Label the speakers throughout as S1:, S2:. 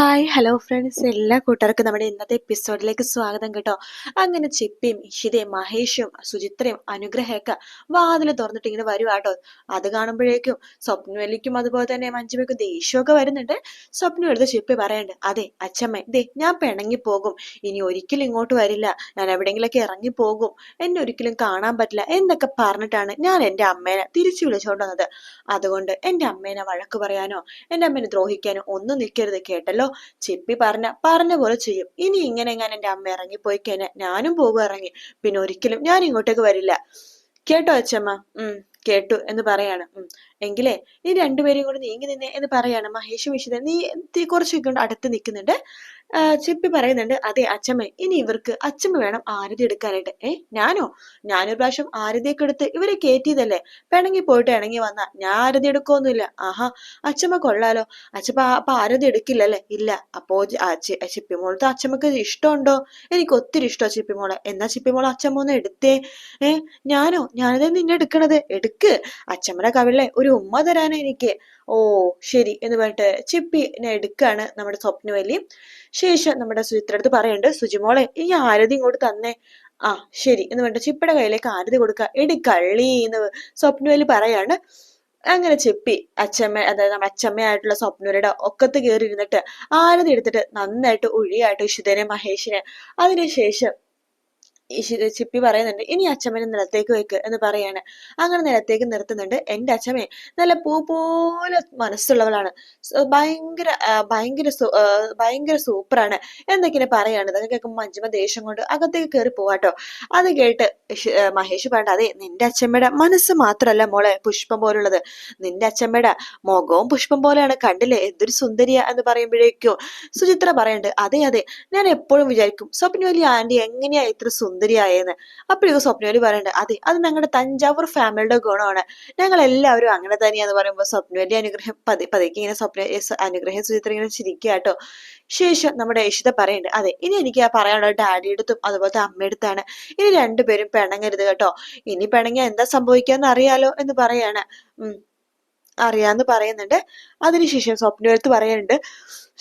S1: Hi hello friends എല്ലാ കൂട്ടർക്കും നമ്മുടെ ഇന്നത്തെ എപ്പിസോഡിലേക്ക് സ്വാഗതം കേട്ടോ. അങ്ങനെ ചിപ്പിയും ഇഷിതയും മഹേഷും സുചിത്രയും അനുഗ്രഹമൊക്കെ വാതിൽ തുറന്നിട്ട് ഇങ്ങനെ വരുവാട്ടോ അത് കാണുമ്പോഴേക്കും സ്വപ്നവലിക്കും അതുപോലെ തന്നെ മഞ്ജുവയ്ക്കും ദേഷ്യമൊക്കെ വരുന്നുണ്ട്. സ്വപ്നം എടുത്ത് ചിപ്പി പറയണ്ട് അതെ അച്ഛമ്മ ദേ ഞാൻ പിണങ്ങി പോകും. ഇനി ഒരിക്കലും ഇങ്ങോട്ട് വരില്ല. ഞാൻ എവിടെയെങ്കിലൊക്കെ ഇറങ്ങി പോകും. എന്നെ ഒരിക്കലും കാണാൻ പറ്റില്ല. എന്നൊക്കെ പറഞ്ഞിട്ടാണ് ഞാൻ എന്റെ അമ്മേനെ തിരിച്ചു വിളിച്ചുകൊണ്ടുവന്നത് വന്നത്. അതുകൊണ്ട് എന്റെ അമ്മേനെ വഴക്ക് പറയാനോ എന്റെ അമ്മേനെ ദ്രോഹിക്കാനോ ഒന്നും നിൽക്കരുത് കേട്ടല്ലോ. ചിപ്പി പറഞ്ഞ പറഞ്ഞ പോലെ ചെയ്യും. ഇനി ഇങ്ങനെ ഞാൻ എന്റെ അമ്മ ഇറങ്ങിപ്പോയി കഴിഞ്ഞാൽ ഞാനും പോകും ഇറങ്ങി. പിന്നെ ഒരിക്കലും ഞാൻ ഇങ്ങോട്ടേക്ക് വരില്ല. കേട്ടോ അച്ഛമ്മ ഉം കേട്ടു എന്ന് പറയാണ്. ഉം എങ്കിലേ ഈ രണ്ടുപേരെയും കൂടി നീങ്ങി നിന്നെ എന്ന് പറയാണ് മഹേഷ് വിശുദ്ധ നീ കുറച്ചൊക്കെ അടുത്ത് നിൽക്കുന്നുണ്ട്. ചിപ്പി പറയുന്നുണ്ട് അതെ അച്ഛമ്മ ഇനി ഇവർക്ക് അച്ഛമ്മ വേണം ആരതി എടുക്കാനായിട്ട്. ഏ ഞാനോ? ഞാനൊരു പ്രാവശ്യം ആരതിയൊക്കെ എടുത്ത് ഇവരെ കയറ്റിയതല്ലേ പിണങ്ങി പോയിട്ട് ഇണങ്ങി വന്ന ഞാൻ ആരതി എടുക്കൊന്നുമില്ല ആഹാ അച്ഛമ്മ കൊള്ളാലോ. അച്ഛപ്പ അപ്പൊ ആരതി എടുക്കില്ലല്ലേ? ഇല്ല അപ്പോ ചിപ്പിമോളത്ത് അച്ഛമ്മക്ക് ഇഷ്ടമുണ്ടോ? എനിക്ക് ഒത്തിരി ഇഷ്ടമാണ് ചിപ്പിമോളെ. എന്നാ ചിപ്പിമോളെ അച്ഛമ്മ ഒന്ന് എടുത്തേ? ഏ ഞാനോ? ഞാനതേ നിന്നെ എടുക്കണത്. എടുക്ക്. അച്ഛമ്മയുടെ കവിളിലെ ഒരു ഉമ്മ തരാനാ എനിക്ക്. ഓ ശരി. എന്ന് പറഞ്ഞിട്ട് ചിപ്പിനെ എടുക്കുകയാണ് നമ്മുടെ സ്വപ്നവലി ശേഷം നമ്മുടെ സുചിത്ര അടുത്ത് പറയുന്നുണ്ട് സുജിമോളെ ഈ ആരതി ഇങ്ങോട്ട് തന്നെ. ആ ശരി. എന്ന് പറഞ്ഞിട്ട് ചിപ്പിയുടെ കയ്യിലേക്ക് ആരതി കൊടുക്ക. എടി കള്ളി എന്ന് സ്വപ്നവലി പറയാണ്. അങ്ങനെ ചെപ്പി അച്ഛമ്മ അതായത് നമ്മുടെ അച്ഛമ്മയായിട്ടുള്ള സ്വപ്നരുടെ ഒക്കത്ത് കയറി ഇരുന്നിട്ട് ആരതി എടുത്തിട്ട് നന്നായിട്ട് ഒഴിയായിട്ട് ഇഷിതനെ മഹേഷിനെ. അതിനുശേഷം ചിപ്പി പറയുന്നുണ്ട് ഇനി അച്ഛമ്മനെ നിലത്തേക്ക് വെക്ക് എന്ന് പറയാണ്. അങ്ങനെ നിലത്തേക്ക് നിർത്തുന്നുണ്ട്. എന്റെ അച്ഛമ്മേ നല്ല പൂ പോലെ മനസ്സുള്ളവളാണ്. ഭയങ്കര ഭയങ്കര ഭയങ്കര സൂപ്പറാണ് എന്നൊക്കെ പറയാണ്. അതൊക്കെ കേൾക്കുമ്പോൾ മഞ്ജുമ ദേഷ്യം കൊണ്ട് അകത്തേക്ക് കയറി പോവാട്ടോ അത് കേട്ട് മഹേഷ് പറയണ്ട അതെ നിന്റെ അച്ഛമ്മയുടെ മനസ്സ് മാത്രമല്ല മോളെ പുഷ്പം പോലുള്ളത്. നിന്റെ അച്ഛമ്മയുടെ മുഖവും പുഷ്പം പോലെയാണ്. കണ്ടില്ലേ? എന്തൊരു സുന്ദരിയ എന്ന് പറയുമ്പോഴേക്കും സുചിത്ര പറയണ്ട് അതെ അതെ ഞാൻ എപ്പോഴും വിചാരിക്കും സ്വപ്നവലി ആന്റി എങ്ങനെയാ ഇത്ര സുന്ദരിയായെന്ന്. അപ്പോഴേക്കും സ്വപ്നവലി പറയണ്ട് അതെ അത് ഞങ്ങളുടെ തഞ്ചാവൂർ ഫാമിലിയുടെ ഗുണമാണ്. ഞങ്ങൾ എല്ലാവരും അങ്ങനെ തന്നെയാന്ന് പറയുമ്പോൾ സ്വപ്നവലി അനുഗ്രഹം പതി പതിക്ക് ഇങ്ങനെ സ്വപ്ന അനുഗ്രഹം സുചിത്ര ഇങ്ങനെ ചിരിക്കുക കേട്ടോ ശേഷം നമ്മുടെ യേശുദ പറയുന്നുണ്ട് അതെ ഇനി എനിക്ക് പറയാനുള്ള ഡാഡിയുടെ അടുത്തും അതുപോലത്തെ അമ്മയടുത്താണ് ഇനി രണ്ടുപേരും പിണങ്ങരുത് കേട്ടോ. ഇനി പിണങ്ങിയ എന്താ സംഭവിക്കാന്ന് അറിയാലോ എന്ന് പറയാണ്. ഉം അറിയാന്ന് പറയുന്നുണ്ട്. അതിനുശേഷം സ്വപ്നവലത്ത് പറയുന്നുണ്ട്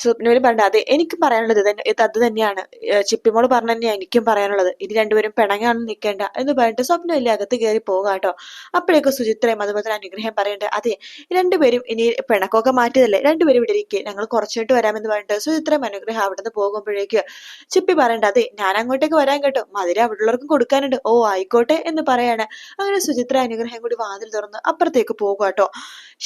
S1: സ്വപ്നവലി പറഞ്ഞത് അതെ എനിക്കും പറയാനുള്ളത് ഇത് അത് തന്നെയാണ്. ചിപ്പിമോൾ പറഞ്ഞ തന്നെയാണ് എനിക്കും പറയാനുള്ളത്. ഇനി രണ്ടുപേരും പിണങ്ങാണ് നിൽക്കേണ്ട എന്ന് പറഞ്ഞിട്ട് സ്വപ്നവലി അകത്ത് കയറി പോകുക കേട്ടോ. അപ്പോഴേക്കും സുചിത്രയും അതുപോലെ തന്നെ അനുഗ്രഹം പറയേണ്ടത് അതെ രണ്ടുപേരും ഇനി പിണക്കമൊക്കെ മാറ്റിയതല്ലേ? രണ്ടുപേരും ഇവിടെ ഇരിക്കുക ഞങ്ങൾ കുറച്ചിട്ട് വരാമെന്ന് പറഞ്ഞിട്ട് സുചിത്രയും അനുഗ്രഹം അവിടെ നിന്ന് പോകുമ്പോഴേക്ക് ചിപ്പി പറയണ്ട അതെ ഞാൻ അങ്ങോട്ടേക്ക് വരാൻ കേട്ടോ. മധുര അവിടെയുള്ളവർക്കും കൊടുക്കാനുണ്ട്. ഓ ആയിക്കോട്ടെ എന്ന് പറയാണ്. അങ്ങനെ സുചിത്ര അനുഗ്രഹം കൂടി വാതിൽ തുറന്ന് അപ്പുറത്തേക്ക് പോകുക കേട്ടോ.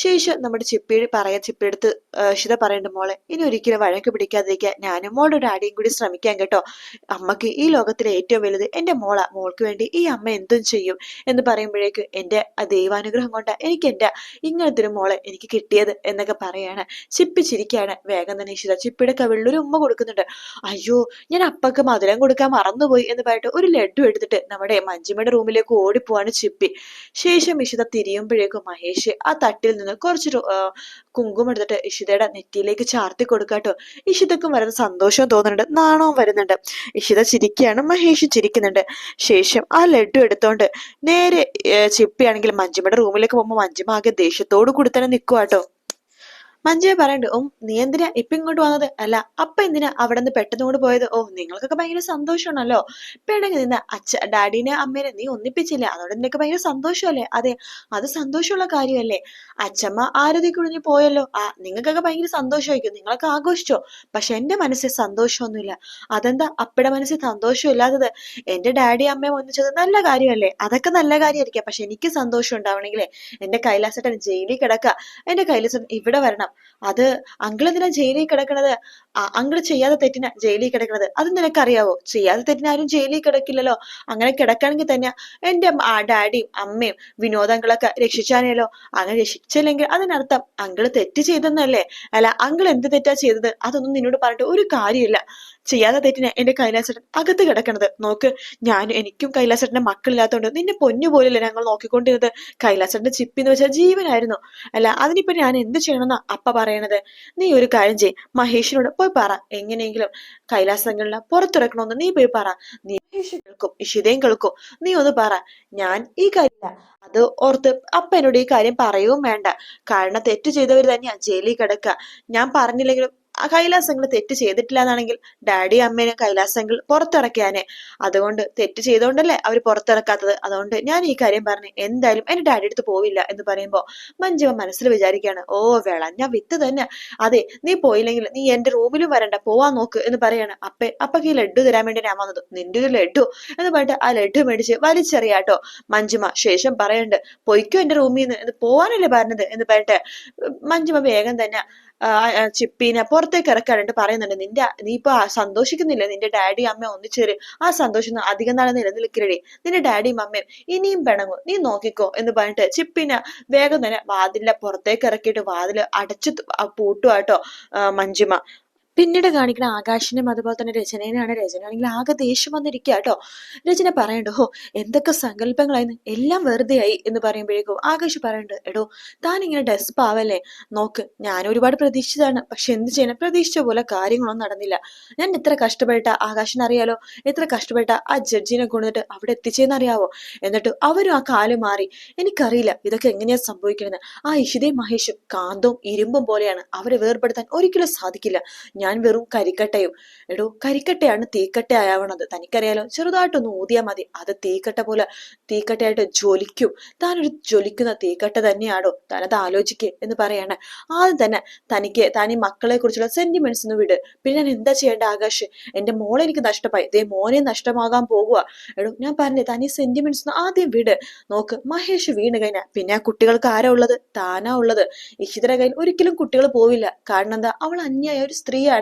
S1: ശേഷം നമ്മുടെ ചിപ്പി പറയാൻ ചിപ്പിയെടുത്ത് എടുത്ത് പറയേണ്ട മോളെ ഇനി വഴക്ക് പിടിക്കാതിരിക്കാൻ ഞാനും മോളുടെ ഡാഡിയും കൂടി ശ്രമിക്കാൻ കേട്ടോ. അമ്മയ്ക്ക് ഈ ലോകത്തിലെ ഏറ്റവും വലുത് എന്റെ മോള. മോൾക്ക് വേണ്ടി ഈ അമ്മ എന്തും ചെയ്യും എന്ന് പറയുമ്പോഴേക്കും എന്റെ ദൈവാനുഗ്രഹം കൊണ്ട് എനിക്ക് എന്റെ ഇങ്ങനത്തെ ഒരു മോളെ എനിക്ക് കിട്ടിയത് എന്നൊക്കെ പറയാണ്. ചിപ്പി വേഗം തന്നെ ഇഷിത ചിപ്പിയുടെ കവിളിലൊരു ഉമ്മ കൊടുക്കുന്നുണ്ട്. അയ്യോ ഞാൻ അപ്പക്ക് മധുരം കൊടുക്കാൻ മറന്നുപോയി എന്ന് പറഞ്ഞിട്ട് ഒരു ലഡു എടുത്തിട്ട് നമ്മുടെ മഞ്ജിമയുടെ റൂമിലേക്ക് ഓടിപ്പോവാണ് ചിപ്പി. ശേഷം ഇഷിത തിരിയുമ്പോഴേക്കും മഹേഷ് ആ തട്ടിൽ നിന്ന് കുറച്ചൊരു കുങ്കുമെടുത്തിട്ട് ഇഷിതയുടെ നെറ്റിയിലേക്ക് ചാർത്തി കൊടുക്കാട്ടോ ഇഷിതക്കും വരുന്ന സന്തോഷം തോന്നുന്നുണ്ട്. നാണവും വരുന്നുണ്ട്. ഇഷിത ചിരിക്കുകയാണ്. മഹേഷ് ചിരിക്കുന്നുണ്ട്. ശേഷം ആ ലഡു എടുത്തോണ്ട് നേരെ ചിപ്പിയാണെങ്കിൽ മഞ്ജിമയുടെ റൂമിലേക്ക് പോകുമ്പോൾ മഞ്ജിമ ആകെ ദേഷ്യത്തോടു കൂടി തന്നെ നിൽക്കുവാട്ടോ മഞ്ജുവ പറയണ്ട് ഓ നീ എന്തിനാ ഇപ്പൊ ഇങ്ങോട്ട് വന്നത്? അല്ല അപ്പൊ എന്തിനാ അവിടെ നിന്ന് പെട്ടെന്ന് കൊണ്ട് പോയത്? ഓ നിങ്ങൾക്കൊക്കെ ഭയങ്കര സന്തോഷമാണല്ലോ. പിണങ്ങി നിന്ന? അച്ഛ ഡാഡിനെ അമ്മേനെ നീ ഒന്നിപ്പിച്ചില്ലേ. അതോടെ നിനക്ക് ഭയങ്കര സന്തോഷമല്ലേ? അതെ അത് സന്തോഷമുള്ള കാര്യമല്ലേ? അച്ഛമ്മ ആരതി കുഴിഞ്ഞു പോയല്ലോ. ആ നിങ്ങൾക്കൊക്കെ ഭയങ്കര സന്തോഷമായിരിക്കും. നിങ്ങളൊക്കെ ആഘോഷിച്ചോ? പക്ഷെ എന്റെ മനസ്സിൽ സന്തോഷമൊന്നുമില്ല. അതെന്താ? അപ്പയുടെ മനസ്സിൽ സന്തോഷം ഇല്ലാത്തത് എന്റെ ഡാഡി അമ്മയും ഒന്നിച്ചത് നല്ല കാര്യമല്ലേ? അതൊക്കെ നല്ല കാര്യമായിരിക്കാം. പക്ഷെ എനിക്ക് സന്തോഷം ഉണ്ടാവണമെങ്കിലേ എന്റെ കൈലാസട്ടൻ ജയിലിൽ കിടക്കുക എന്റെ കൈലാസം ഇവിടെ വരണം. അത് അങ്കിൾ എന്തിനാ ജയിലിൽ കിടക്കണത്? അങ്കിൾ ചെയ്യാതെ തെറ്റിനാ ജയിലിൽ കിടക്കണത്. അത് നിനക്കറിയാവോ? ചെയ്യാതെ തെറ്റിനാരും ജയിലിൽ കിടക്കില്ലല്ലോ. അങ്ങനെ കിടക്കണമെങ്കിൽ തന്നെ എന്റെ ആ ഡാഡിയും അമ്മയും വിനോദങ്ങളൊക്കെ രക്ഷിച്ചാനേലോ? അങ്ങനെ രക്ഷിച്ചില്ലെങ്കിൽ അതിനർത്ഥം അങ്കിൾ തെറ്റ് ചെയ്തെന്നല്ലേ? അല്ല അങ്കിൾ എന്ത് തെറ്റാ ചെയ്തത്? അതൊന്നും നിന്നോട് പറഞ്ഞിട്ട് ഒരു കാര്യമില്ല. ചെയ്യാതെ തെറ്റിന് എന്റെ കൈലാസേട്ടൻ അകത്ത് കിടക്കണത്. നോക്ക് ഞാൻ എനിക്കും കൈലാസേട്ടന്റെ മക്കളില്ലാത്തതുകൊണ്ട് നിന്നെ പൊന്നു പോലില്ല ഞങ്ങൾ നോക്കിക്കൊണ്ടിരുന്നത്. കൈലാസേട്ടന്റെ ചിപ്പി എന്ന് വെച്ചാൽ ജീവനായിരുന്നു. അല്ല അതിനിപ്പോ ഞാൻ എന്ത് ചെയ്യണമെന്നാ അപ്പ പറയണത്? നീ ഒരു കാര്യം ചെയ് മഹേഷിനോട് പോയി പറ. എങ്ങനെയെങ്കിലും കൈലാസങ്ങളിലെ പുറത്തിറക്കണമെന്ന് നീ പോയി പറ. നീ മഹേഷ് കേൾക്കും ഇഷിതയും കേൾക്കും. നീ ഒന്ന് പറ. ഞാൻ ഈ കാര്യമില്ല. അത് ഓർത്ത് അപ്പ എന്നോട് ഈ കാര്യം പറയുകയും വേണ്ട. കാരണം തെറ്റ് ചെയ്തവർ തന്നെയാ ജയിലിൽ കിടക്കുക. ഞാൻ പറഞ്ഞില്ലെങ്കിലും കൈലാസങ്ങൾ തെറ്റ് ചെയ്തിട്ടില്ല എന്നാണെങ്കിൽ ഡാഡി അമ്മേനെ കൈലാസങ്ങൾ പുറത്തിറക്കിയാനെ. അതുകൊണ്ട് തെറ്റ് ചെയ്തുകൊണ്ടല്ലേ അവർ പുറത്തിറക്കാത്തത്. അതുകൊണ്ട് ഞാൻ ഈ കാര്യം പറഞ്ഞു എന്തായാലും എന്റെ ഡാഡി അടുത്ത് പോവില്ല എന്ന് പറയുമ്പോ മഞ്ജുവ മനസ്സിൽ വിചാരിക്കുകയാണ് ഓ വേള ഞാൻ വിത്ത് തന്നെ. അതെ നീ പോയില്ലെങ്കിൽ നീ എന്റെ റൂമിലും വരണ്ട പോവാൻ നോക്ക് എന്ന് പറയാണ്. അപ്പേ അപ്പക്ക് ഈ ലഡ്ഡു തരാൻ വേണ്ടി ഞാൻ വന്നത്. നിന്റെ ഒരു ലഡ്ഡു എന്ന് പറഞ്ഞിട്ട് ആ ലഡ്ഡു മേടിച്ച് വലിച്ചെറിയാട്ടോ. മഞ്ജുമ ശേഷം പറയണ്ട് പൊയ്ക്കോ എന്റെ റൂമിൽ നിന്ന് എന്ന് പോവാനല്ലേ പറഞ്ഞത് എന്ന് പറഞ്ഞിട്ട് മഞ്ജുമ വേഗം തന്നെ ചിപ്പീനെ പുറത്തേക്ക് ഇറക്കാനായിട്ട് പറയുന്നുണ്ട്. നിന്റെ നീ ഇപ്പൊ സന്തോഷിക്കുന്നില്ല? നിന്റെ ഡാഡി അമ്മ ഒന്നിച്ചേര് ആ സന്തോഷം അധികം നാളെ നിലനിൽക്കരുടെ നിന്റെ ഡാഡിയും അമ്മയും ഇനിയും പിണങ്ങും. നീ നോക്കിക്കോ എന്ന് പറഞ്ഞിട്ട് ചിപ്പിനെ വേഗം തന്നെ വാതിലിന്റെ പുറത്തേക്ക് ഇറക്കിയിട്ട് വാതിൽ അടച്ചു പൂട്ടുവാട്ടോ മഞ്ജുമ. പിന്നീട് കാണിക്കുന്ന ആകാശിനും അതുപോലെ തന്നെ രചനേനാണ് രചന. ആണെങ്കിൽ ആകെ ദേഷ്യം വന്നിരിക്കുക കേട്ടോ. രചന പറയണ്ടോ ഹോ എന്തൊക്കെ സങ്കല്പങ്ങളായിരുന്നു. എല്ലാം വെറുതെ ആയി എന്ന് പറയുമ്പോഴേക്കും ആകാശ് പറയണ്ട് എടോ താൻ ഇങ്ങനെ ഡെസ്പ് ആവല്ലേ? നോക്ക് ഞാൻ ഒരുപാട് പ്രതീക്ഷിച്ചതാണ്. പക്ഷെ എന്ത് ചെയ്യണം? പ്രതീക്ഷിച്ച പോലെ കാര്യങ്ങളൊന്നും നടന്നില്ല. ഞാൻ എത്ര കഷ്ടപ്പെട്ട ആകാശിന് അറിയാലോ എത്ര കഷ്ടപ്പെട്ട ആ ജഡ്ജിനെ കൊണ്ടുവന്നിട്ട് അവിടെ എത്തിച്ചേന്ന് അറിയാവോ? എന്നിട്ട് അവരും ആ കാൽ മാറി. എനിക്കറിയില്ല ഇതൊക്കെ എങ്ങനെയാ സംഭവിക്കുന്നത് ആ ഇഷിതയും മഹേഷും കാന്തവും ഇരുമ്പും പോലെയാണ്. അവരെ വേർപെടുത്താൻ ഒരിക്കലും സാധിക്കില്ല. ഞാൻ വെറും കരിക്കട്ടയും. എടോ കരിക്കട്ടയാണ് തീക്കട്ട ആവണത്. തനിക്കറിയാലോ ചെറുതായിട്ടൊന്ന് ഊതിയാൽ മതി. അത് തീക്കട്ട പോലെ തീക്കട്ടയായിട്ട് ജ്വലിക്കും. താനൊരു ജ്വലിക്കുന്ന തീക്കട്ട തന്നെയാണോ താനത് ആലോചിക്കേ എന്ന് പറയാണ്. ആദ്യം തന്നെ തനിക്ക് താൻ ഈ മക്കളെ കുറിച്ചുള്ള സെന്റിമെന്റ്സ് ഒന്ന് വിട്. പിന്നെ ഞാൻ എന്താ ചെയ്യേണ്ട ആകാശ്? എന്റെ മോളെ എനിക്ക് നഷ്ടമായി. ഇതേ മോനെ നഷ്ടമാകാൻ പോകുക എടോ ഞാൻ പറഞ്ഞേ താൻ ഈ സെന്റിമെന്റ്സ് ഒന്ന് ആദ്യം വിട്. നോക്ക് മഹേഷ് വീണ് കഴിഞ്ഞാൽ പിന്നെ ആ കുട്ടികൾക്ക് ആരാ ഉള്ളത്? താനാ ഉള്ളത്. ഇഷിതര കയ്യിൽ ഒരിക്കലും കുട്ടികൾ പോവില്ല. കാരണം എന്താ? അവൾ അന്യായ ഒരു സ്ത്രീയാണ്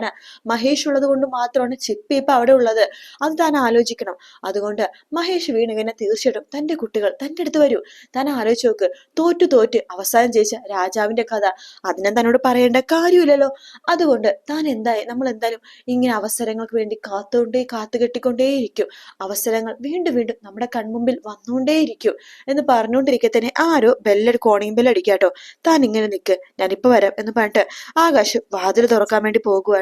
S1: മഹേഷ് ഉള്ളത് കൊണ്ട് മാത്രമാണ് ചിപ്പി ഇപ്പൊ അവിടെ ഉള്ളത്. അത് താൻ ആലോചിക്കണം. അതുകൊണ്ട് മഹേഷ് വീണുവിനെ തീർച്ചയായിട്ടും തന്റെ കുട്ടികൾ തന്റെ അടുത്ത് വരൂ. താൻ ആലോചിച്ച് നോക്ക്. തോറ്റു തോറ്റ് അവസാനം ജയിച്ച രാജാവിന്റെ കഥ. അതിനെ തന്നോട് പറയേണ്ട കാര്യമില്ലല്ലോ. അതുകൊണ്ട് താൻ എന്തായാലും നമ്മൾ എന്തായാലും ഇങ്ങനെ അവസരങ്ങൾക്ക് വേണ്ടി കാത്തുകൊണ്ടേ കാത്തു കെട്ടിക്കൊണ്ടേയിരിക്കും അവസരങ്ങൾ വീണ്ടും വീണ്ടും നമ്മുടെ കൺമുമ്പിൽ വന്നുകൊണ്ടേയിരിക്കും എന്ന് പറഞ്ഞുകൊണ്ടിരിക്കെ തന്നെ ആരോ ബെല്ലൊരു കോണിയും ബെല്ലടിക്കാട്ടോ. താൻ ഇങ്ങനെ നിൽക്ക് ഞാനിപ്പോ വരാം എന്ന് പറഞ്ഞിട്ട് ആകാശ് വാതിൽ തുറക്കാൻ വേണ്ടി പോകുവാണ്.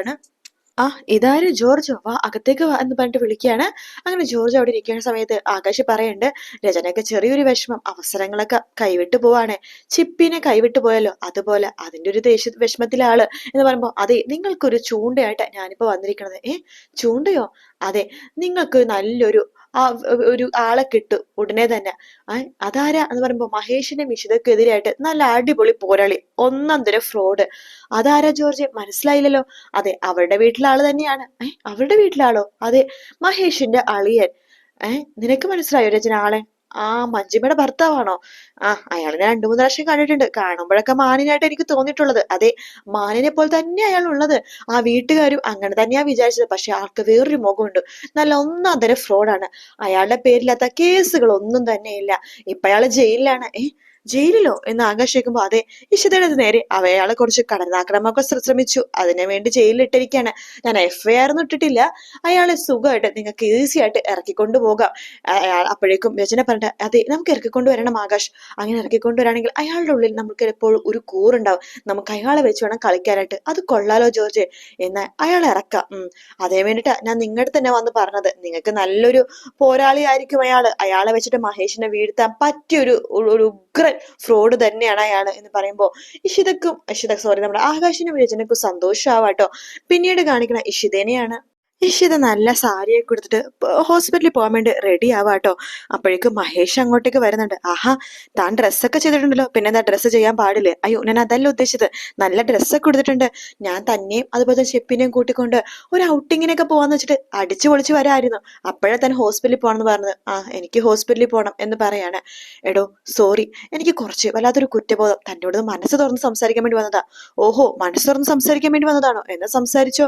S1: ആ ഇതാര്? ജോർജോ. വാ അകത്തേക്ക് വാ എന്ന് പറഞ്ഞിട്ട് വിളിക്കുകയാണ്. അങ്ങനെ ജോർജ് അവിടെ ഇരിക്കുന്ന സമയത്ത് ആകാശ് പറയുന്നുണ്ട് രചനയ്ക്ക് ചെറിയൊരു വിഷമം അവസരങ്ങളൊക്കെ കൈവിട്ട് പോവാണ്. ചിപ്പിനെ കൈവിട്ട് പോയല്ലോ. അതുപോലെ അതിന്റെ ഒരു ദേശ വിഷമത്തിലെ ആൾ. എന്ന് പറയുമ്പോൾ അതെ നിങ്ങൾക്കൊരു ചൂണ്ടയായിട്ട് ഞാനിപ്പോ വന്നിരിക്കുന്നത് ഏ ചൂണ്ടയോ? അതെ നിങ്ങൾക്ക് നല്ലൊരു ആ ഒരു ആളെ കിട്ടും ഉടനെ തന്നെ. അതാരാ എന്ന് പറയുമ്പോ മഹേഷിന്റെ മിഷിതക്കെതിരായിട്ട് നല്ല അടിപൊളി പോരാളി ഒന്നാം തരം ഫ്രോഡ് അതാരാ ജോർജ് മനസ്സിലായില്ലല്ലോ. അതെ അവരുടെ വീട്ടിലെ ആൾ തന്നെയാണ്. അവരുടെ വീട്ടിലാളോ അതെ മഹേഷിന്റെ അളിയൻ. ഏഹ് നിനക്ക് മനസ്സിലായോ രചന ആളെ? ആ മഞ്ജിമയുടെ ഭർത്താവാണോ? ആ അയാളിനെ രണ്ടു മൂന്ന് പ്രാവശ്യം കണ്ടിട്ടുണ്ട്. കാണുമ്പോഴൊക്കെ മാനിനായിട്ട് എനിക്ക് തോന്നിയിട്ടുള്ളത്. അതെ മാനിനെ പോലെ തന്നെ അയാൾ ഉള്ളത് ആ വീട്ടുകാരും അങ്ങനെ തന്നെയാ വിചാരിച്ചത്. പക്ഷെ ആൾക്ക് വേറൊരു മുഖമുണ്ട്. നല്ല ഒന്നാം തരം ഫ്രോഡാണ് അയാളുടെ പേരില്ലാത്ത കേസുകളൊന്നും തന്നെയില്ല. ഇപ്പൊ അയാൾ ജയിലിലാണ്. ഏ ജയിലിലോ എന്ന് ആകാശ് കേൾക്കുമ്പോൾ അതെ ഇഷിതയുടെ നേരെ അവയാളെ കുറിച്ച് കടന്നാക്രമൊക്കെ ശ്രമിച്ചു. അതിനു വേണ്ടി ജയിലിലിട്ടിരിക്കുകയാണ്. ഞാൻ എഫ് ഐ ഇട്ടിട്ടില്ല. അയാളെ സുഖമായിട്ട് നിങ്ങൾക്ക് ഈസി ആയിട്ട് ഇറക്കിക്കൊണ്ടു പോകാം. അപ്പോഴേക്കും രചന പറഞ്ഞിട്ട് അതെ നമുക്ക് ഇറക്കിക്കൊണ്ട് വരണം ആകാശ്. അങ്ങനെ ഇറക്കിക്കൊണ്ട് വരാണെങ്കിൽ അയാളുടെ ഉള്ളിൽ നമുക്ക് എപ്പോഴും ഒരു കൂറുണ്ടാവും. നമുക്ക് അയാളെ വെച്ച് വേണം കളിക്കാനായിട്ട്. അത് കൊള്ളാലോ ജോർജ്. എന്നാൽ അയാളെ ഇറക്കാം. അതേ വേണ്ടിട്ടാ ഞാൻ നിങ്ങളുടെ തന്നെ വന്ന് പറഞ്ഞത്. നിങ്ങൾക്ക് നല്ലൊരു പോരാളി ആയിരിക്കും അയാൾ അയാളെ വെച്ചിട്ട് മഹേഷിനെ വീഴ്ത്താൻ പറ്റിയൊരു ഒരു ഉഗ്രൻ ഫ്രോഡ് തന്നെയാണ് അയാൾ എന്ന് പറയുമ്പോൾ ഇഷിതക്കും ഇഷിത സോറി നമ്മുടെ ആകാശിനും രചനക്കും സന്തോഷമാവാട്ടോ പിന്നീട് കാണിക്കണ ഇഷിതനെയാണ് ഇഷിത നല്ല സാരിയൊക്കെ കൊടുത്തിട്ട് ഹോസ്പിറ്റലിൽ പോകാൻ വേണ്ടി റെഡി ആവാട്ടോ അപ്പോഴേക്കും മഹേഷ് അങ്ങോട്ടേക്ക് വരുന്നുണ്ട്. ആഹാ താൻ ഡ്രസ്സൊക്കെ ചെയ്തിട്ടുണ്ടല്ലോ. പിന്നെ എന്താ ഡ്രസ്സ് ചെയ്യാൻ പാടില്ലേ? അയ്യോ ഞാൻ അതല്ല ഉദ്ദേശിച്ചത്. നല്ല ഡ്രസ്സൊക്കെ കൊടുത്തിട്ടുണ്ട് ഞാൻ തന്നെയും അതുപോലെ തന്നെ ഷെപ്പിനെയും കൂട്ടിക്കൊണ്ട് ഒരു ഔട്ടിങ്ങിനൊക്കെ പോവാന്ന് വെച്ചിട്ട് അടിച്ചു പൊളിച്ച് വരായിരുന്നു. അപ്പോഴേ തന്നെ ഹോസ്പിറ്റലിൽ പോകണമെന്ന് പറഞ്ഞത്. ആ എനിക്ക് ഹോസ്പിറ്റലിൽ പോകണം എന്ന് പറയാണ്. എടോ സോറി എനിക്ക് കുറച്ച് വല്ലാത്തൊരു കുറ്റബോധം. തന്നോട് മനസ്സ് തുറന്ന് സംസാരിക്കാൻ വേണ്ടി വന്നതാ. ഓഹോ മനസ്സ് തുറന്ന് സംസാരിക്കാൻ വേണ്ടി വന്നതാണോ? എന്ന് സംസാരിച്ചോ.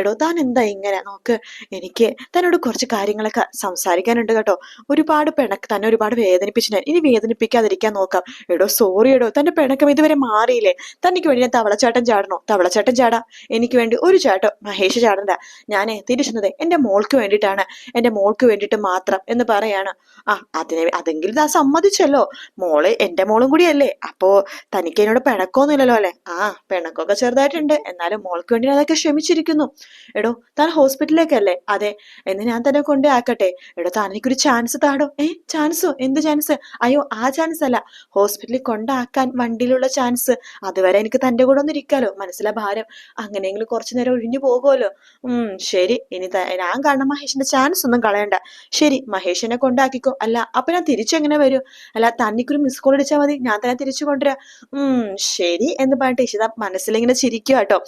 S1: എടോ താൻ എന്താ ഇങ്ങനെ? നോക്ക്. എനിക്ക് തന്നോട് കുറച്ച് കാര്യങ്ങളൊക്കെ സംസാരിക്കാനുണ്ട് കേട്ടോ. ഒരുപാട് പിണക്ക് തന്നെ ഒരുപാട് വേദനിപ്പിച്ചു ഞാൻ ഇനി വേദനിപ്പിക്കാതിരിക്കാൻ നോക്കാം. എടോ സോറി എടോ തന്റെ പിണക്കം ഇതുവരെ മാറിയില്ലേ? തനിക്ക് വേണ്ടി ഞാൻ തവളച്ചാട്ടം ചാടണോ? തവളച്ചാട്ടം ചാടാം. എനിക്ക് വേണ്ടി ഒരു ചാട്ടം മഹേഷ് ചാടണ്ട. ഞാൻ തിരിച്ചത് എന്റെ മോൾക്ക് വേണ്ടിയിട്ടാണ്. എന്റെ മോൾക്ക് വേണ്ടിയിട്ട് മാത്രം എന്ന് പറയാണ്. ആ അതിനെ അതെങ്കിലും താ സമ്മതിച്ചല്ലോ. മോൾ എന്റെ മോളും കൂടിയല്ലേ. അപ്പോ തനിക്ക് എന്നോട് പിണക്കമൊന്നുമില്ലല്ലോ അല്ലെ? ആ പിണക്കൊക്കെ ചെറുതായിട്ടുണ്ട്. എന്നാലും മോൾക്ക് വേണ്ടി അതൊക്കെ ക്ഷമിച്ചിരിക്കുന്നു. എടോ താൻ ഹോസ്പിറ്റലിൽ ഹോസ്പിറ്റലിലേക്കല്ലേ അതെ. എന്ന് ഞാൻ തന്നെ കൊണ്ടേ ആക്കട്ടെ എടോ താൻ എനിക്കൊരു ചാൻസ് താടോ? ഏ ചാൻസോ എന്ത് ചാൻസ് അയ്യോ ആ ചാൻസ് അല്ല. ഹോസ്പിറ്റലിൽ കൊണ്ടാക്കാൻ വണ്ടിയിലുള്ള ചാൻസ് അതുവരെ എനിക്ക് തന്റെ കൂടെ ഒന്ന് ഇരിക്കാലോ. മനസ്സിലെ ഭാരം. അങ്ങനെയെങ്കിലും കുറച്ചു നേരം ഒഴിഞ്ഞു പോകുമല്ലോ. ഉം ശരി. ഇനി ഞാൻ കാണുന്ന മഹേഷിന്റെ ചാൻസ് ഒന്നും കളയണ്ട. ശരി മഹേഷിനെ കൊണ്ടാക്കിക്കോ. അല്ല അപ്പൊ ഞാൻ തിരിച്ചെങ്ങനെ വരും? അല്ല തന്നിക്കൊരു മിസ് കോൾ അടിച്ചാൽ മതി. ഞാൻ തന്നെ തിരിച്ചു കൊണ്ടുവരാം. ഉം ശരി എന്ന് പറഞ്ഞിട്ട് ഇഷിത മനസ്സിലിങ്ങനെ ചിരിക്കുക കേട്ടോ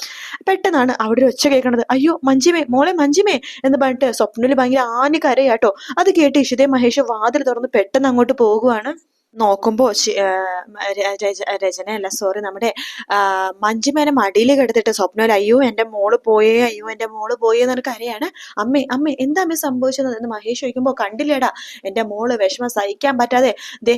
S1: പെട്ടെന്നാണ് അവിടെ ഒരു ഒച്ച കേൾക്കണത്. അയ്യോ മഞ്ജിമേ മോളെ മഞ്ജിമേ എന്ന് പറഞ്ഞിട്ട് സ്വപ്നയിൽ ഭയങ്കര ആനി കരയാട്ടോ. അത് കേട്ട് ഇഷിതയും മഹേഷ് വാതിൽ തുറന്ന് പെട്ടെന്ന് അങ്ങോട്ട് പോകുവാണ്. നോക്കുമ്പോ ശി- ആ, ര- രചനയല്ല സോറി നമ്മുടെ മഞ്ജുമേനെ മടിയിൽ കിടത്തിട്ട് സ്വപ്നയിൽ അയ്യോ എന്റെ മോൾ പോയേ അയ്യോ എന്റെ മോൾ പോയേ എന്നൊരു കരയാണ്. അമ്മേ അമ്മേ എന്താ അമ്മേ സംഭവിച്ചത്? എന്ന് മഹേഷ് ചോദിക്കുമ്പോൾ കണ്ടില്ലേടാ എന്റെ മോൾ വിഷമം സഹിക്കാൻ പറ്റാതെ ദേ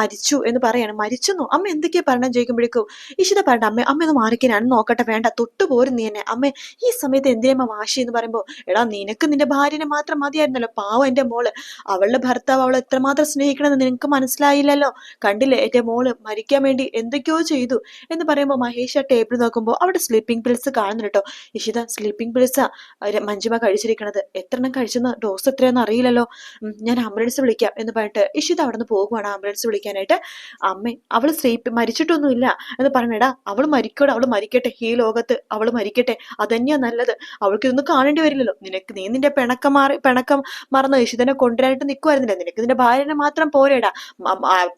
S1: മരിച്ചു എന്ന് പറയാണ്. മരിച്ചെന്നോ? അമ്മ എന്തൊക്കെയാ പറഞ്ഞു ചോദിക്കുമ്പോഴേക്കും ഇഷിത പറഞ്ഞ അമ്മ അമ്മ ഒന്ന് മാറിക്കാനാണ് നോക്കട്ടെ വേണ്ട തൊട്ടു പോരും നീ എന്നെ. അമ്മ ഈ സമയത്ത് എന്തിനമ്മ വാശി എന്ന് പറയുമ്പോൾ എടാ നിനക്ക് നിന്റെ ഭാര്യനെ മാത്രം മതിയായിരുന്നല്ലോ പാവം എന്റെ മോൾ. അവളുടെ ഭർത്താവ് അവളെ എത്രമാത്രം സ്നേഹിക്കണമെന്ന് നിനക്ക് മനസ്സിലായില്ലല്ലോ? കണ്ടില്ലേ? എന്റെ മോൾ മരിക്കാൻ വേണ്ടി എന്തൊക്കെയോ ചെയ്തു. എന്ന് പറയുമ്പോൾ മഹേഷ് ആ ടേബിൾ നോക്കുമ്പോൾ അവിടെ സ്ലീപ്പിംഗ് പിൽസ് കാണുന്നു കേട്ടോ. ഇഷിത സ്ലീപ്പിംഗ് പിൽസാ മഞ്ജുമ കഴിച്ചിരിക്കണത്. എത്ര എണ്ണം കഴിച്ചെന്ന് ഡോസ് എത്രയാണെന്ന് അറിയില്ലല്ലോ. ഞാൻ ആംബുലൻസ് വിളിക്കാം എന്ന് പറഞ്ഞിട്ട് ഇഷിത അവിടെ നിന്ന് പോകുവാണ് ആംബുലൻസ് വിളിക്കാനായിട്ട്. അമ്മേ അവൾ സ്ലീപ്പ് മരിച്ചിട്ടൊന്നുമില്ല എന്ന് പറഞ്ഞടാ. അവൾ മരിക്കോടെ അവൾ മരിക്കട്ടെ. ഈ ലോകത്ത് അവൾ മരിക്കട്ടെ. അതന്നെയാ നല്ലത്. അവൾക്ക് ഇതൊന്നും കാണേണ്ടി വരില്ലല്ലോ. നിനക്ക് നീ നിന്റെ പിണക്കം മാറി പിണക്കം മറന്ന് ഇഷിതനെ കൊണ്ടുവരാനായിട്ട് നിൽക്കുമായിരുന്നില്ല നിനക്ക് നിന്റെ ഭാര്യനെ മാത്രം പോരേടാ.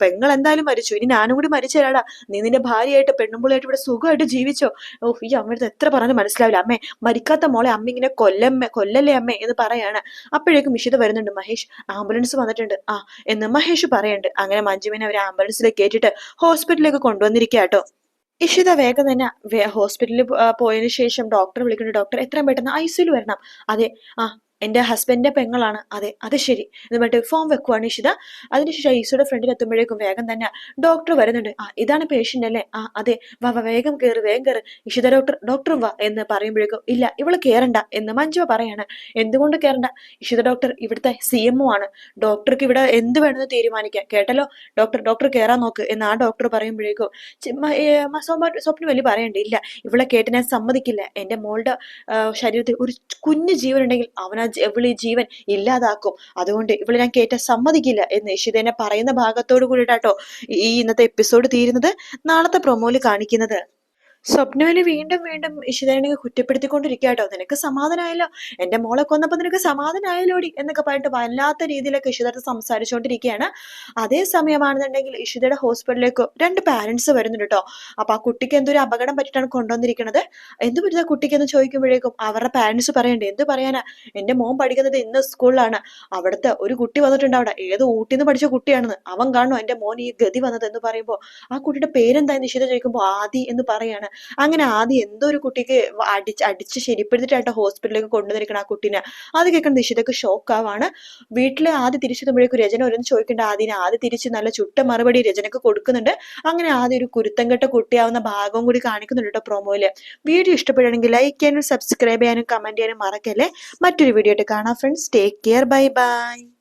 S1: പെങ്ങൾ എന്തായാലും മരിച്ചു. ഇനി ഞാനും കൂടി മരിച്ചേരാടാ. നീ നിന്റെ ഭാര്യയായിട്ട് പെണ്ണുമ്പിളായിട്ട് ഇവിടെ സുഖമായിട്ട് ജീവിച്ചോ? ഓ ഈ അമ്മയുടെ എത്ര പറഞ്ഞു മനസ്സിലാവില്ല. അമ്മേ മരിക്കാത്ത മോളെ അമ്മ ഇങ്ങനെ കൊല്ലമ്മേ കൊല്ലല്ലേ അമ്മേ എന്ന് പറയാണ്. അപ്പോഴേക്കും ഇഷിത വരുന്നുണ്ട്. മഹേഷ് ആംബുലൻസ് വന്നിട്ടുണ്ട്. ആ എന്ന് മഹേഷ് പറയുന്നുണ്ട്. അങ്ങനെ മഞ്ജുവിനെ അവർ ആംബുലൻസിലേക്ക് കയറ്റിട്ട് ഹോസ്പിറ്റലിലേക്ക് കൊണ്ടുവന്നിരിക്കുക കേട്ടോ ഇഷിത വേഗം തന്നെ ഹോസ്പിറ്റലിൽ പോയതിനു ശേഷം ഡോക്ടറെ വിളിക്കുന്നുണ്ട്. ഡോക്ടർ എത്രയും പെട്ടെന്ന് ഐ സിയിൽ വരണം. അതെ ആ എന്റെ ഹസ്ബൻഡിന്റെ പെങ്ങളാണ്. അതെ അത് ശരി. എന്ന് പറഞ്ഞിട്ട് ഫോം വെക്കുവാണ് ഇഷിത അതിനുശേഷം ഈശോയുടെ ഫ്രണ്ടിൽ എത്തുമ്പോഴേക്കും വേഗം തന്നെ ഡോക്ടർ വരുന്നുണ്ട്. ആ ഇതാണ് പേഷ്യന്റ് അല്ലേ? ആ അതെ. വാ വാ വേഗം കയറി വേഗം കയറി ഇഷിത ഡോക്ടർ ഡോക്ടർ വാ എന്ന് പറയുമ്പോഴേക്കും ഇല്ല ഇവൾ കയറണ്ട എന്ന് മഞ്ജു പറയാണ്. എന്തുകൊണ്ട് കയറണ്ട ഇഷിത ഡോക്ടർ ഇവിടുത്തെ സി ആണ്. ഡോക്ടർക്ക് ഇവിടെ എന്ത് വേണമെന്ന് തീരുമാനിക്കാം. കേട്ടല്ലോ? ഡോക്ടർ ഡോക്ടർ കയറാൻ നോക്ക് എന്ന് ആ ഡോക്ടർ പറയുമ്പോഴേക്കും സ്വപ്നം വലിയ പറയണ്ട ഇല്ല ഇവളെ കേട്ട് ഞാൻ സമ്മതിക്കില്ല. എന്റെ മോളുടെ ശരീരത്തിൽ ഒരു കുഞ്ഞു ജീവൻ ഉണ്ടെങ്കിൽ അവൻ ആ ജ- ഇവൾ ജീവൻ ഇല്ലാതാക്കും. അതുകൊണ്ട് ഇവളെ ഞാൻ കേട്ട സമ്മതിക്കില്ല എന്ന് യശുദേനെ പറയുന്ന ഭാഗത്തോട് കൂടിയിട്ടാട്ടോ ഈ ഇന്നത്തെ എപ്പിസോഡ് തീരുന്നത്. നാളത്തെ പ്രൊമോയിൽ കാണിക്കുന്നത്. സ്വപ്നവലി വീണ്ടും വീണ്ടും ഇഷിതനെ കുറ്റപ്പെടുത്തിക്കൊണ്ടിരിക്കുക നിനക്ക് സമാധാനമായല്ലോ എന്റെ മോളെ കൊന്നപ്പോ നിനക്ക് സമാധാനമായല്ലോടി എന്നൊക്കെ പറഞ്ഞിട്ട് വല്ലാത്ത രീതിയിലൊക്കെ ഇഷിതടുത്ത് സംസാരിച്ചുകൊണ്ടിരിക്കുകയാണ് അതേ സമയമാണെന്നുണ്ടെങ്കിൽ ഇഷിതയുടെ ഹോസ്പിറ്റലിലേക്ക് രണ്ട് പാരന്റ്സ് വരുന്നുണ്ട് കേട്ടോ അപ്പൊ ആ കുട്ടിക്ക് എന്തൊരു അപകടം പറ്റിയിട്ടാണ് കൊണ്ടുവന്നിരിക്കുന്നത് എന്ത് പറ്റുന്ന കുട്ടിക്ക് എന്ന് ചോദിക്കുമ്പോഴേക്കും അവരുടെ പാരന്റ്സ് പറയണ്ടേ എന്ത് പറയാനാ? എന്റെ മോൻ പഠിക്കുന്നത് ഇന്ന് സ്കൂളിലാണ്. അവിടുത്തെ ഒരു കുട്ടി വന്നിട്ടുണ്ട് അവിടെ. ഏതോ ഊട്ടിൽ നിന്ന് പഠിച്ച കുട്ടിയാണെന്ന്. അവൻ കാണും എന്റെ മോൻ ഈ ഗതി വന്നത് എന്ന് പറയുമ്പോൾ ആ കുട്ടിയുടെ പേരെന്താ? ഇഷുദ ചോദിക്കുമ്പോൾ ആദി എന്ന് പറയാണ്. അങ്ങനെ ആദ്യം എന്തോ ഒരു കുട്ടിക്ക് അടി അടിച്ച് അടിച്ച് ശരിപ്പെടുത്തിട്ടായിട്ട് ഹോസ്പിറ്റലിലേക്ക് കൊണ്ടുവന്നിരിക്കണം ആ കുട്ടീനെ? അത് കേൾക്കുന്ന നിഷിതക്ക് ഷോക്ക് ആവാണ് വീട്ടിലെ ആദ്യം തിരിച്ചെത്തുമ്പോഴേക്കും രചന ഒരു ചോദിക്കേണ്ട ആദ്യം ആദ്യം തിരിച്ച് നല്ല ചുട്ട മറുപടി രചനക്ക് കൊടുക്കുന്നുണ്ട്. അങ്ങനെ ആദ്യം ഒരു കുരുത്തം കെട്ട കുട്ടിയാവുന്ന ഭാഗവും കൂടി കാണിക്കുന്നുണ്ട് കേട്ടോ പ്രൊമോയിൽ വീഡിയോ ഇഷ്ടപ്പെടുകയാണെങ്കിൽ ലൈക്ക് ചെയ്യാനും സബ്സ്ക്രൈബ് ചെയ്യാനും കമന്റ് ചെയ്യാനും മറക്കല്ലേ? മറ്റൊരു വീഡിയോ ആയിട്ട് കാണാം friends take care bye bye